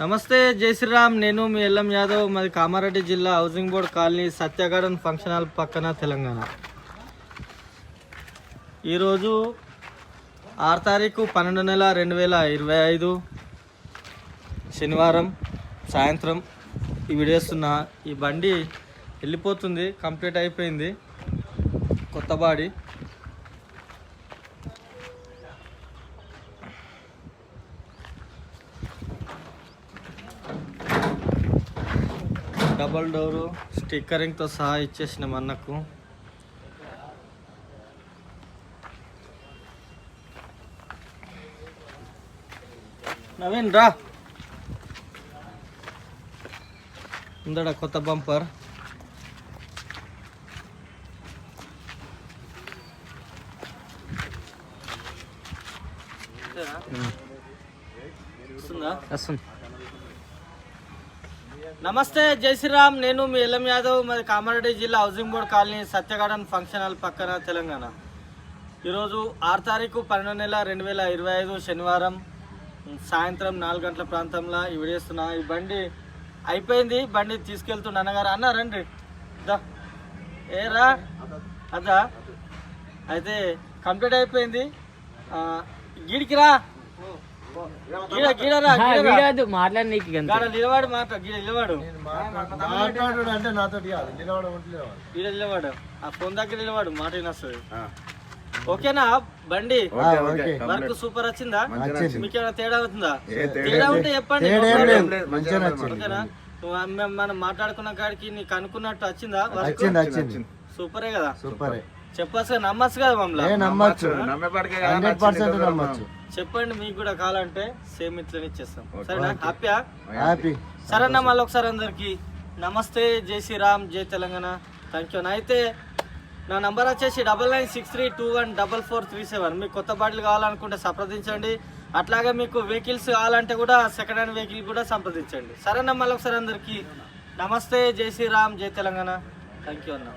నమస్తే జై శ్రీరామ్. నేను మీ ఎల్లం యాదవ్. మాది కామారెడ్డి జిల్లా housing board colony Satya garden function hall పక్కన తెలంగాణ. ఈరోజు ఆరు తారీఖు పన్నెండు నెల రెండు వేల ఇరవై ఐదు శనివారం సాయంత్రం ఈ విడేస్తున్న ఈ బండి వెళ్ళిపోతుంది కంప్లీట్ అయిపోయింది. కొత్త బాడీ. డబల్ డోరు స్టిక్కరింగ్తో సహా ఇచ్చేసిన అన్నకు. నవీన్ రా. ఉందడా కొత్త బంపర్. వస్తుందా వస్తుంది. నమస్తే జై శ్రీరామ్. నేను మీ ఎల్ఎం యాదవ్. మరి కామారెడ్డి జిల్లా housing board colony Satya garden function hall పక్కన తెలంగాణ. ఈరోజు ఆరు తారీఖు పన్నెండు నెల రెండు వేల ఇరవై ఐదు శనివారం సాయంత్రం నాలుగు గంటల ప్రాంతంలో ఈ విడేస్తున్నా ఈ బండి అయిపోయింది. బండి తీసుకెళ్తున్నా అన్నగారు అన్న రండి. దా. ఏరా? అదా. అయితే కంప్లీట్ అయిపోయింది. గిడికిరా వీడదు మాట్లాడి నీకు నిలవాడు మాట్లాడు అంటే నాతో నిలవడం గీడ నిలవాడు. ఆ ఫోన్ దగ్గర నిలవాడు మాట వినొస్తుంది. ఓకేనా బండి? ఓకే వర్క్ సూపర్ వచ్చిందా. మీకేమైనా తేడా అవుతుందా తేడా ఉంటే చెప్పండి ఓకేనా? మనం మాట్లాడుకున్న కాడికి నీకు అనుకున్నట్టు వచ్చిందా? వర్క్? వచ్చింది వచ్చింది. సూపరే కదా. సూపర్. చెప్పచ్చు నమ్మచ్చు కదా ఏ మమ్మల్ని నమ్మచ్చు హండ్రెడ్ పర్సెంట్ నమ్మచ్చు. చెప్పండి మీకు కూడా కావాలంటే సేమ్ ఇట్లనే ఇచ్చేస్తాం. సరేనా? హ్యాపీయా హ్యాపీ సరేనా మళ్ళీ ఒకసారి అందరికి నమస్తే జై శ్రీరామ్ జై తెలంగాణ. థ్యాంక్ యూ అయితే నా నంబర్ వచ్చేసి double nine six three two one double four three seven. మీకు కొత్త బాటిల్ కావాలనుకుంటే సంప్రదించండి. అట్లాగే మీకు వెహికల్స్ కావాలంటే కూడా సెకండ్ హ్యాండ్ వెహికల్ కూడా సంప్రదించండి. సరేనా మళ్ళీ ఒకసారి అందరికి నమస్తే జై శ్రీరామ్ జై తెలంగాణ. థ్యాంక్ యూ అన్న.